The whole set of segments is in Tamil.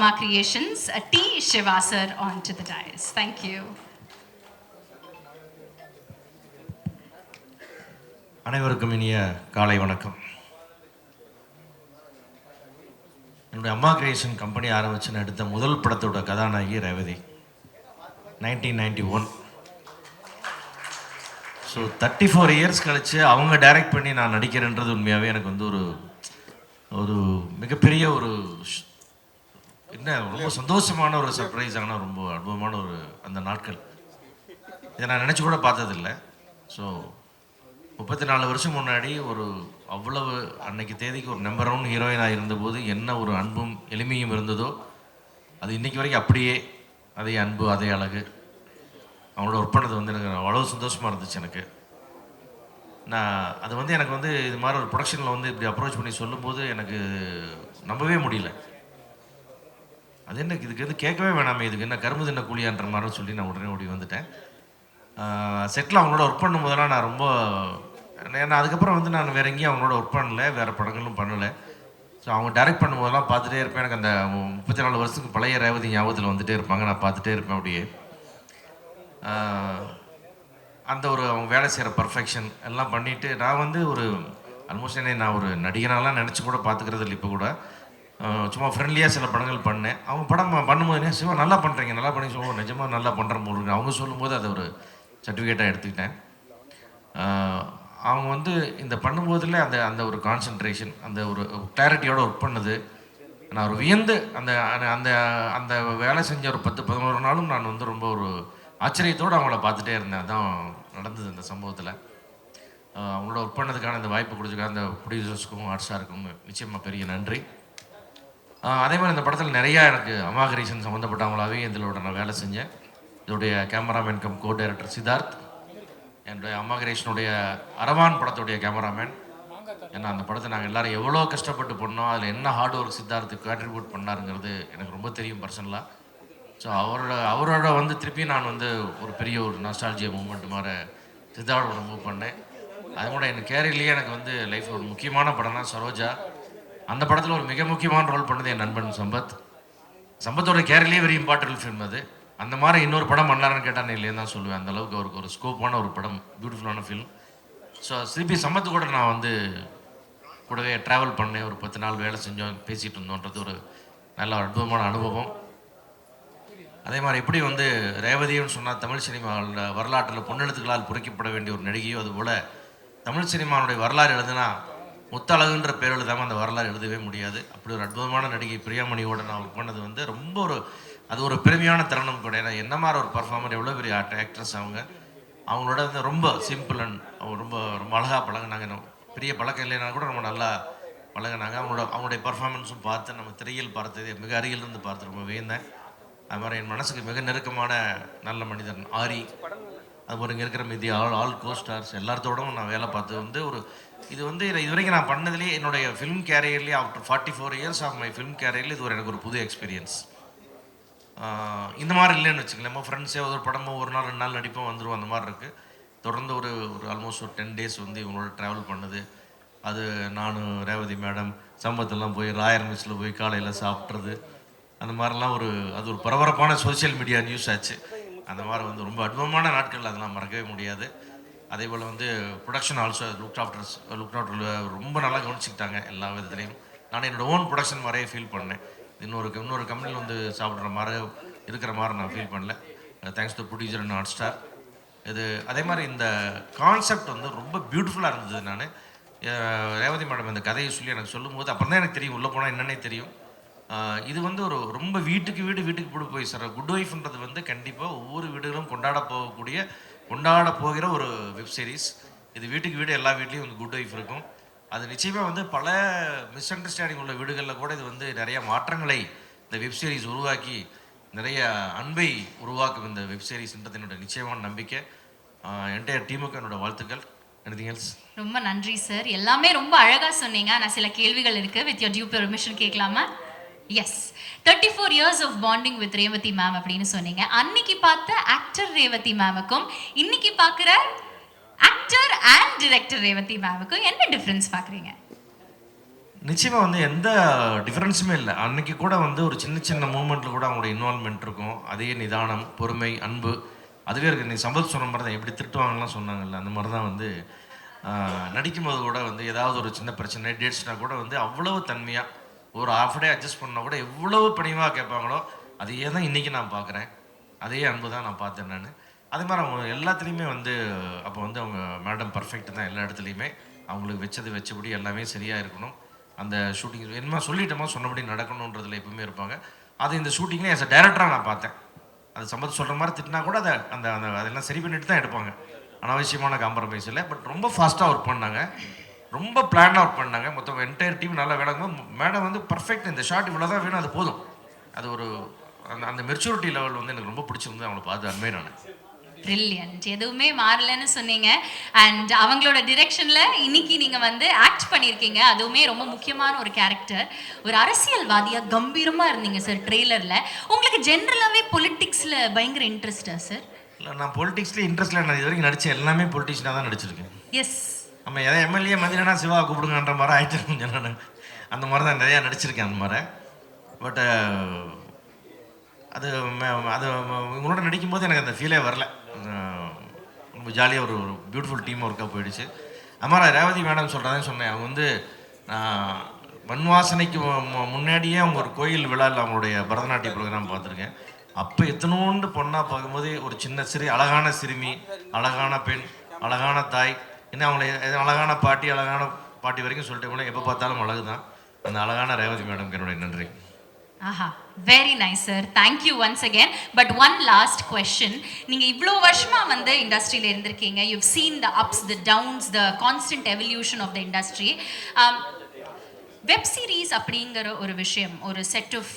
Amma Creations, uh, T. Shivasar onto the dais. Thank you. அனைவருக்கும் இனிய காலை வணக்கம் என்னுடைய அம்மா கிரியேஷன் கம்பெனி ஆரம்பிச்சு நான் எடுத்த முதல் படத்தோட கதாநாயகி Revathi nineteen ninety one so thirty four years கழித்து அவங்க டைரக்ட் பண்ணி நான் நடிக்கிறேன்றது உண்மையாகவே எனக்கு வந்து ஒரு ஒரு மிகப்பெரிய ஒரு என்ன ரொம்ப சந்தோஷமான ஒரு சர்ப்ரைஸ் ஆனால் ரொம்ப அனுபவமான ஒரு அந்த நாட்கள். இதை நான் நினச்சி கூட பார்த்ததில்ல. ஸோ முப்பத்தி நாலு வருஷம் முன்னாடி ஒரு அவ்வளவு அன்னைக்கு தேதிக்கு ஒரு நம்பர் ஒன் ஹீரோயினாக இருந்தபோது என்ன ஒரு அன்பும் எளிமையும் இருந்ததோ அது இன்னைக்கு வரைக்கும் அப்படியே அதே அன்பு அதே அழகு. அவங்களோட ஒர்க் பண்ணது வந்து எனக்கு அவ்வளோ சந்தோஷமாக இருந்துச்சு எனக்கு. நான் அது வந்து எனக்கு வந்து இது மாதிரி ஒரு ப்ரொடக்ஷனில் வந்து இப்படி அப்ரோச் பண்ணி சொல்லும்போது எனக்கு நம்பவே முடியல. அது என்ன இதுக்கு வந்து கேட்கவே வேணாமே இதுக்கு என்ன கரும்பு தின்ன கூலியான்ற மாதிரி சொல்லி நான் உடனே ஓடி வந்துட்டேன். செட்டில் அவங்களோட ஒர்க் பண்ணும்போதெல்லாம் நான் ரொம்ப ஏன்னா அதுக்கப்புறம் வந்து நான் வேற எங்கேயும் அவங்களோட ஒர்க் பண்ணல வேறு படங்களும் பண்ணலை. ஸோ அவங்க டைரக்ட் பண்ணும்போதெல்லாம் பார்த்துட்டே இருப்பேன். எனக்கு அந்த முப்பத்தி நாலு வருஷத்துக்கு பழைய ரேவதி ஞாபகத்தில் வந்துட்டே இருப்பாங்க. நான் பார்த்துட்டே இருப்பேன் அப்படியே. அந்த ஒரு அவங்க வேலை செய்கிற பர்ஃபெக்ஷன் எல்லாம் பண்ணிவிட்டு நான் வந்து ஒரு ஆல்மோஸ்ட் என்ன நான் ஒரு நடிகனாலாம் நினச்சி கூட பார்த்துக்கிறது இல்லை இப்போ கூட. சும்மா ஃப்ரெண்ட்லியாக சில படங்கள் பண்ணேன். அவங்க படம் பண்ணும்போது என்ன சிவா நல்லா பண்ணுறீங்க நல்லா பண்ணி சொல்லுவோம் நிஜமாக நல்லா பண்ணுற போல இருக்கு. அவங்க சொல்லும்போது அதை ஒரு சர்டிஃபிகேட்டாக எடுத்துக்கிட்டேன். அவங்க வந்து இந்த பண்ணும்போதில் அந்த அந்த ஒரு கான்சென்ட்ரேஷன் அந்த ஒரு கிளாரிட்டியோடு ஒர்க் பண்ணது. நான் ஒரு வியந்து அந்த அந்த- அந்த வேலை செஞ்ச ஒரு பத்து பதினோரு நாளும் நான் வந்து ரொம்ப ஒரு ஆச்சரியத்தோடு அவங்கள பார்த்துட்டே இருந்தேன். அதான் நடந்தது இந்த சம்பவத்தில். அவங்களோட ஒர்க் பண்ணதுக்கான இந்த வாய்ப்பு கொடுத்துருக்காங்க அந்த ப்ரொடியூசர்ஸ்க்கும் ஆர்ட்ஸாருக்கும் நிச்சயமாக பெரிய நன்றி. அதே மாதிரி இந்த படத்தில் நிறையா எனக்கு அமாகரீஷன் சம்மந்தப்பட்டவங்களாவே இதில் நான் வேலை செஞ்சேன். இதோடைய cameraman cum co director Siddharth என்னுடைய அம்மாகரேஷனுடைய அரவான் படத்துடைய கேமராமேன் ஏன்னா அந்த படத்தை நாங்கள் எல்லாரும் எவ்வளோ கஷ்டப்பட்டு பண்ணோம் அதில் என்ன ஹார்ட் ஒர்க் சித்தார்த்துக்கு கான்ட்ரிபியூட் பண்ணாருங்கிறது எனக்கு ரொம்ப தெரியும் பர்சனலாக ஸோ அவரோட அவரோட வந்து திருப்பி நான் வந்து ஒரு பெரிய ஒரு நாஸ்டாலஜியா மூமெண்ட் மாதிரி சித்தார்த்தோட மூவ் பண்ணேன். அது கூட எனக்கு கேரியர்லேயே எனக்கு வந்து லைஃப் ஒரு முக்கியமான படம்னா சரோஜா. அந்த படத்தில் ஒரு மிக முக்கியமான ரோல் பண்ணது என் நண்பன் சம்பத். சம்பத்தோட கேரியர்லேயே வெரி இம்பார்ட்டன்ட் ஃபிலிம் அது. அந்த மாதிரி இன்னொரு படம் பண்ணலான்னு கேட்டால் நான் இல்லைன்னு தான் சொல்லுவேன். அந்த அளவுக்கு அவருக்கு ஒரு ஸ்கோப்பான ஒரு படம் பியூட்டிஃபுல்லான ஃபிலிம் ஸோ சிபி சம்பத் கூட நான் வந்து கூடவே ட்ராவல் பண்ணேன். ஒரு பத்து நாள் வேலை செஞ்சோம் பேசிகிட்டு இருந்தோன்றது ஒரு நல்ல ஒரு அற்புதமான அனுபவம். அதே மாதிரி எப்படி வந்து ரேவதின்னு சொன்னால் தமிழ் சினிமாவில் வரலாற்றில் பொன்னெழுத்துக்களால் பொறிக்கப்பட வேண்டிய ஒரு நடிகையோ அதுபோல் தமிழ் சினிமாவுடைய வரலாறு எழுதுனா முத்தழகுன்ற பேரில் தான் அந்த வரலாறு எழுதவே முடியாது. அப்படி ஒரு அற்புதமான நடிகை பிரியாமணியோட நான் ஒர்க் பண்ணது வந்து ரொம்ப ஒரு அது ஒரு பெருமையான தருணம் கூட. ஏன்னா என்ன மாதிரி ஒரு பர்ஃபார்மர் எவ்வளோ பெரிய ஆக்ட்ரஸ் அவங்க. அவங்களோட வந்து ரொம்ப சிம்பிள் அண்ட் ரொம்ப ரொம்ப அழகாக பழகுனாங்க. பெரிய பழக்கம் இல்லைனா கூட ரொம்ப நல்லா பழகுனாங்க. அவங்களோட அவங்களுடைய பர்ஃபார்மன்ஸும் பார்த்து நம்ம திரையில் பார்த்தது மிக அருகிலிருந்து பார்த்து ரொம்ப வியந்தேன். அது மாதிரி என் மனசுக்கு மிக நெருக்கமான நல்ல மனிதன் ஆரி. அது மாதிரி இங்கே இருக்கிற மீதி ஆல் ஆல் கோ ஸ்டார்ஸ் எல்லாத்தோடவும் நான் வேலை பார்த்தது வந்து ஒரு இது வந்து இது இதுவரைக்கும் நான் பண்ணதுலேயே என்னுடைய film கேரியர்லேயே after forty four years of my film கேரியரில் இது ஒரு எனக்கு ஒரு புது எக்ஸ்பீரியன்ஸ் இந்த மாதிரி இல்லைன்னு வச்சுக்கலாமா ஃப்ரெண்ட்ஸே ஒரு படமோ ஒரு நாள் ரெண்டு நாள் நடிப்போம் வந்துடும் அந்த மாதிரி இருக்குது தொடர்ந்து ஒரு ஒரு ஆல்மோஸ்ட் ஒரு டென் டேஸ் வந்து இவங்களோட ட்ராவல் பண்ணுது. அது நானும் ரேவதி மேடம் சம்பத்தெல்லாம் போய் ராயர் மிஸ்ஸில் போய் காலையில் சாப்பிட்றது. அந்த மாதிரிலாம் ஒரு அது ஒரு பரபரப்பான சோஷியல் மீடியா நியூஸ் ஆச்சு. அந்த மாதிரி வந்து ரொம்ப அற்புதமான நாட்கள் அதெல்லாம் மறக்கவே முடியாது. அதே போல் வந்து production also look afters look after ரொம்ப நல்லா கவனிச்சுக்கிட்டாங்க எல்லா விதத்துலையும். நான் என்னோட ஓன் ப்ரொடக்ஷன் மாதிரியே ஃபீல் பண்ணேன். இன்னொரு இன்னொரு கம்பெனியில் வந்து சாப்பிட்ற மாதிரி இருக்கிற மாதிரி நான் ஃபீல் பண்ணல. Thanks to producer and Hotstar இது அதே மாதிரி இந்த கான்செப்ட் வந்து ரொம்ப பியூட்டிஃபுல்லாக இருந்தது நான். ரேவதி மேடம் இந்த கதையை சொல்லி எனக்கு சொல்லும்போது அப்புறம் தான் எனக்கு தெரியும் உள்ளே போனால் என்னன்னே தெரியும். இது வந்து ஒரு ரொம்ப வீட்டுக்கு வீடு வீட்டுக்கு போட்டு போய் சார் குட் ஒய்ஃப்ன்றது வந்து கண்டிப்பாக ஒவ்வொரு வீடுகளும் கொண்டாட போகக்கூடிய கொண்டாட போகிற ஒரு வெப் சீரிஸ் இது வீட்டுக்கு வீடு எல்லா வீட்லேயும் வந்து குட் ஒய்ஃப் இருக்கும். அது நிச்சயமாக வந்து பல மிஸ் அண்டர்ஸ்டாண்டிங் உள்ள வீடுகளில் கூட இது வந்து நிறைய மாற்றங்களை இந்த வெப் சீரிஸ் உருவாக்கி நிறைய அன்பை உருவாக்கும் இந்த வெப் சீரிஸ்ன்றது என்னோட நிச்சயமான நம்பிக்கை. என்டையர் டீமுக்கு என்னோட வாழ்த்துக்கள். எனிதிங் எல்ஸ் ரொம்ப நன்றி சார் எல்லாமே ரொம்ப அழகாக சொன்னீங்க. நான் சில கேள்விகள் இருக்குது வித் யோர் டியூ பெர்மிஷன் கேட்கலாமா? Yes thirty four years of bonding with Revathi ma'am அப்படின்னு சொன்னீங்க. அன்னைக்கு பார்த்த ஆக்டர் ரேவதி மேமுக்கும் இன்னைக்கு பார்க்குற ஆக்டர் அண்ட் டிரெக்டர் ரேவதி மேமுக்கும் என்ன டிஃப்ரென்ஸ் பார்க்குறீங்க? நிச்சயமாக வந்து எந்த டிஃப்ரென்ஸுமே இல்லை. அன்னைக்கு கூட வந்து ஒரு சின்ன சின்ன மூமெண்ட்டில் கூட அவங்களோட இன்வால்மெண்ட் இருக்கும். அதே நிதானம் பொறுமை அன்பு அதுவே இருக்குது நீ சம்பத் சொன்ன மாதிரி தான் எப்படி திட்டுவாங்கலாம் சொன்னாங்கல்ல அந்த மாதிரி தான் வந்து நடிக்கும் நடிக்கும்போது கூட வந்து ஏதாவது ஒரு சின்ன பிரச்சனை டேட்ஸ்னா கூட வந்து அவ்வளவு தன்மையாக ஒரு ஆஃப் டே அட்ஜஸ்ட் பண்ணால் கூட எவ்வளவு பணிவாக கேட்பாங்களோ அதையே தான் இன்றைக்கி நான் பார்க்குறேன். அதே அன்பு தான் நான் பார்த்தேன் நான். அதே மாதிரி அவங்க எல்லாத்துலேயுமே வந்து அப்போ வந்து அவங்க மேடம் பர்ஃபெக்ட் தான் எல்லா இடத்துலையுமே. அவங்களுக்கு வச்சது வச்சபடி எல்லாமே சரியாக இருக்கணும். அந்த ஷூட்டிங் என்னமா சொல்லிட்டோமா சொன்னபடி நடக்கணுன்றதுல எப்பவுமே இருப்பாங்க. அது இந்த ஷூட்டிங்லேயே எஸ் அ டேரக்டராக நான் பார்த்தேன். அது சம்பந்தம் சொல்கிற மாதிரி திட்டினா கூட அதை அந்த அந்த அதெல்லாம் சரி பண்ணிட்டு தான் எடுப்பாங்க. அனாவசியமான காம்ப்ரமைஸ் இல்லை பட் ரொம்ப ஃபாஸ்ட்டாக ஒர்க் பண்ணாங்க. ரொம்ப பிளானாக ஒர்க் பண்ணாங்க. மொத்தம் என்டையர் டீம் நல்லா விளங்கும் மேடம் வந்து பர்ஃபெக்ட் இந்த ஷாட் இவ்வளோ தான் வேணும் அது போதும். அது ஒரு அந்த அந்த மெச்சூரிட்டி லெவல் வந்து எனக்கு ரொம்ப பிடிச்சிருந்து அவங்கள பார்த்து அண்மை நான். பிரில்லியன்ட் எதுவுமே மாறலன்னு சொன்னீங்க. அண்ட் அவங்களோட டிரெக்ஷன்ல இன்னைக்கு நீங்க வந்து ஆக்ட் பண்ணியிருக்கீங்க. அதுவுமே ரொம்ப முக்கியமான ஒரு கேரக்டர் ஒரு அரசியல்வாதியா கம்பீரமா இருந்தீங்க சார் ட்ரெய்லர்ல உங்களுக்கு ஜென்ரலாவே பொலிட்டிக்ஸ்ல பயங்கர இன்ட்ரெஸ்டா சார் இல்லை நான் பொலிட்டிக்ஸ்லேயே இன்ட்ரெஸ்ட்டில் நான் இது வரைக்கும் நடித்த எல்லாமே பொலிட்டிஷியனாக தான் நடிச்சிருக்கேன். எஸ் நம்ம எதை எம்எல்ஏ மதினா சிவா கூப்பிடுங்கன்ற மாதிரி ஆயிட்டு நான் அந்த மாதிரி தான் நிறையா நடிச்சிருக்கேன் அந்த மாதிரி. பட்டு uh, அது அது ம- இவங்களோட நடிக்கும்போது எனக்கு அந்த ஃபீலே வரல. ரொம்ப ஜாலியாக ஒரு பியூட்டிஃபுல் டீம் ஒர்க்காக போயிடுச்சு. அது மாதிரி ரேவதி மேடம் சொல்கிறதே சொன்னேன். அவங்க வந்து நான் மண்வாசனைக்கு மு- முன்னாடியே அவங்க ஒரு கோயில் விழாவில் அவங்களுடைய பரதநாட்டிய ப்ரோக்ராம் பார்த்துருக்கேன். அப்போ எத்தனோண்டு பொண்ணாக பார்க்கும்போது ஒரு சின்ன சிறு அழகான சிறுமி அழகான பெண் அழகான தாய் இன்னும் அவங்கள அழகான பாட்டி அழகான பாட்டி வரைக்கும் சொல்லிட்டு கூட எப்போ பார்த்தாலும் அழகு தான் அந்த அழகான ரேவதி மேடம் என்னுடைய நன்றி. Aha very nice sir thank you once again but one last question நீங்கள் இவ்வளோ வருஷமாக வந்து இண்டஸ்ட்ரியில் இருந்திருக்கீங்க. You seen the ups the downs the constant evolution of the industry web series அப்படிங்கிற ஒரு விஷயம் ஒரு செட் ஆஃப்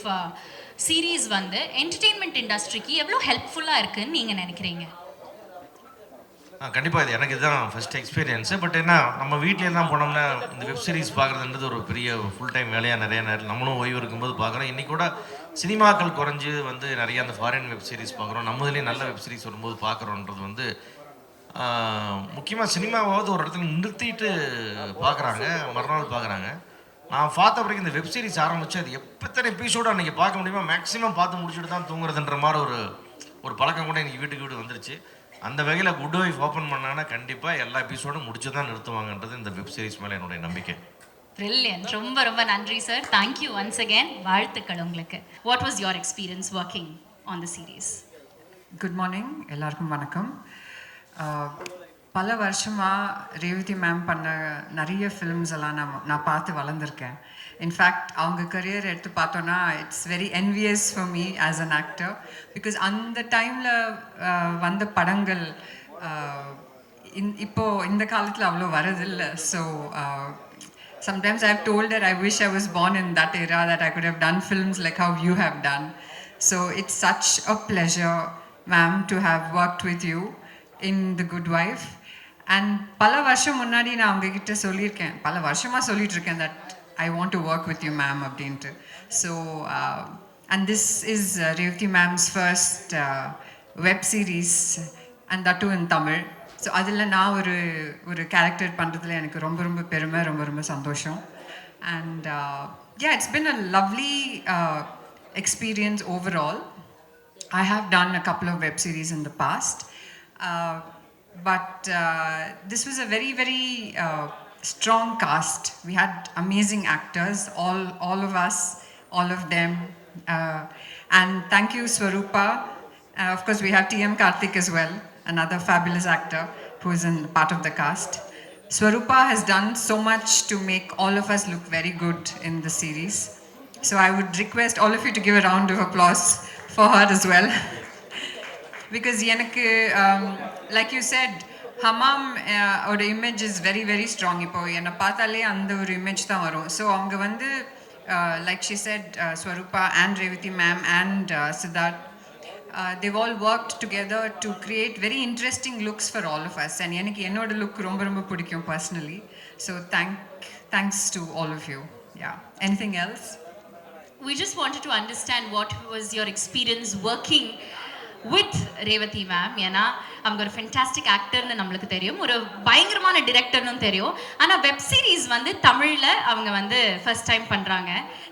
சீரீஸ் வந்து என்டர்டெயின்மெண்ட் இண்டஸ்ட்ரிக்கு எவ்வளோ ஹெல்ப்ஃபுல்லாக இருக்குன்னு நீங்கள் நினைக்கிறீங்க? கண்டிப்பாக இது எனக்கு இதுதான் ஃபஸ்ட் எக்ஸ்பீரியன்ஸு பட் என்ன நம்ம வீட்டிலே தான் போனோம்னா இந்த வெப் சீரிஸ் பார்க்குறதுன்றது ஒரு பெரிய ஃபுல் டைம் வேலையாக நிறைய நேரம் நம்மளும் ஓய்வு இருக்கும்போது பார்க்குறோம். இன்றைக்கி கூட சினிமாக்கள் குறைஞ்சி வந்து நிறைய அந்த ஃபாரின் வெப் சீரிஸ் பார்க்குறோம். நம்மதுலேயே நல்ல வெப் சீரிஸ் வரும்போது பார்க்குறோன்றது வந்து முக்கியமாக சினிமாவாவது ஒரு இடத்துல நிறுத்திட்டு பார்க்குறாங்க. மறுநாள் பார்க்குறாங்க. நான் பார்த்த வரைக்கும் இந்த வெப் சீரிஸ் ஆரம்பித்து அது எப்பத்தனை எபிசோடு அன்றைக்கி பார்க்க முடியுமோ மேக்ஸிமம் பார்த்து முடிச்சுட்டு தான் தூங்குறதுன்ற மாதிரி ஒரு ஒரு பழக்கம் கூட எனக்கு வீட்டுக்கு வீடு வந்துருச்சு. அந்த வகையில் குட் ஒய்ஃப் ஓப்பன் பண்ணாங்கன்னா கண்டிப்பாக எல்லா எபிசோடும் முடிச்சு தான் நிறுத்துவாங்கன்றது இந்த வெப் சீரிஸ் மேலே என்னுடைய நம்பிக்கை. Brilliant. ரொம்ப ரொம்ப நன்றி சார் தேங்க்யூ ஒன்ஸ் அகேன் வாழ்த்துக்கள் உங்களுக்கு. What was your experience working on the series good morning எல்லாருக்கும் வணக்கம். அஹ், பல வருஷமாக ரேவதி மேம் பண்ண நிறைய ஃபிலிம்ஸ் எல்லாம் நான் நான் பார்த்து வளர்ந்துருக்கேன் இன்ஃபேக்ட் அவங்க கரியர் எடுத்து பார்த்தோன்னா it's very envious for me as an actor because அந்த டைமில் வந்த படங்கள் இன் இப்போது இந்த காலத்தில் அவ்வளோ வரதில்லை so sometimes I have told her I wish I was born in that era that I could have done films like have you have done so it's such a pleasure ma'am to have work with you in the Good Wife and பல வருஷம் முன்னாடி நான் அவங்கக்கிட்ட சொல்லியிருக்கேன். பல வருஷமாக சொல்லிட்டு இருக்கேன் that I want to work with you ma'am அப்படின்ட்டு so and this is Revathi ma'am's first web series and that too in Tamil so அதில் நான் ஒரு ஒரு கேரக்டர் பண்ணுறதுல எனக்கு ரொம்ப ரொம்ப பெருமை ரொம்ப ரொம்ப சந்தோஷம். And ya it's been a lovely experience overall I have done a couple of web series in the past but uh, this was a very, very uh, strong cast. We had amazing actors, all, all of us, all of them. Uh, and thank you, Swarupa. Uh, of course, we have T.M. Karthik as well, another fabulous actor who is in part of the cast. Swarupa has done so much to make all of us look very good in the series. So I would request all of you to give a round of applause for her as well. because எனக்கு um, like you said Hamam ஓட image is very very strong இப்போ என்னை பார்த்தாலே அந்த ஒரு இமேஜ் தான் வரும் ஸோ அவங்க வந்து like she said Swarupa and Revathi ma'am and Siddharth Dev all work together to create very interesting looks for all of us and எனக்கு என்னோட லுக் ரொம்ப ரொம்ப பிடிக்கும் personally so thank thanks to all of you yeah anything else We just wanted to understand what was your experience working with Revathi ma'am ஏன்னா அவங்க ஒரு ஃபென்டாஸ்டிக் ஆக்டர்னு நம்மளுக்கு தெரியும். ஒரு பயங்கரமான டிரெக்டர்னு தெரியும். ஆனால் வெப் சீரிஸ் வந்து தமிழில் அவங்க வந்து ஃபர்ஸ்ட் டைம் பண்ணுறாங்க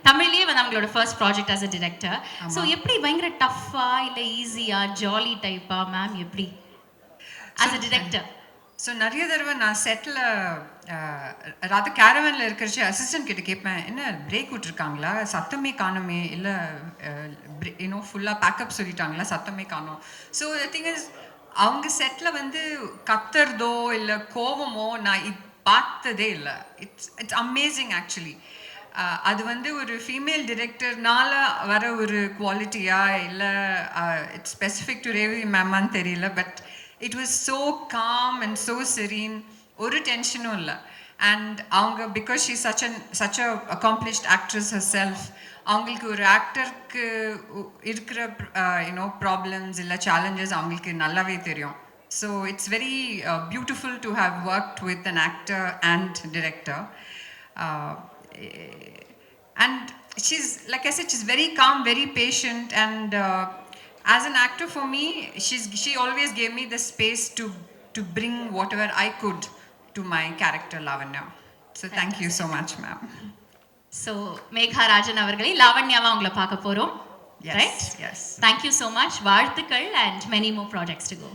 தமிழ்லேயே வந்து அவங்களோட first project as a director so எப்படி பயங்கர டஃப்பா இல்லை ஈஸியா ஜாலி டைப்பா மேம் எப்படி? ஆஸ் அ டிரெக்டர் ஸோ நிறைய தடவை நான் செட்டில் ராத்த கேரவனில் இருக்கிறச்சு அசிஸ்டன்ட் கிட்ட கேட்பேன் என்ன பிரேக் விட்டுருக்காங்களா? சத்தமே காணுமே. இல்லை இன்னும் ஃபுல்லாக பேக்கப் சொல்லிட்டாங்களா சத்தமே காணோம். ஸோ திங் இஸ் அவங்க செட்டில் வந்து கத்துறதோ இல்லை கோவமோ நான் இது பார்த்ததே இல்லை. இட்ஸ் இட்ஸ் அமேசிங் ஆக்சுவலி அது வந்து ஒரு ஃபீமேல் டிரெக்டர்னால வர ஒரு குவாலிட்டியா இல்லை இட்ஸ் ஸ்பெசிஃபிக் டு ரேவி மேமான்னு தெரியல but it was so calm and so serene ஒரு டென்ஷனும் இல்லை. அண்ட் அவங்க because she such an such a accomplished actress herself அவங்களுக்கு ஒரு ஆக்டருக்கு இருக்கிற யூனோ ப்ராப்ளம்ஸ் இல்லை சேலஞ்சஸ் அவங்களுக்கு நல்லாவே தெரியும் so it's very beautiful to have worked with an actor and director and she's like i said she's very calm very patient and uh, as an actor for me she's she always gave me the space to to bring whatever i could to my character lavanya so thank you so much ma'am so Megha Rajan அவர்களை லாவண்யாவா உங்களை பார்க்க போறோம். Right thank you so much வாழ்த்துக்கள் and many more projects to go.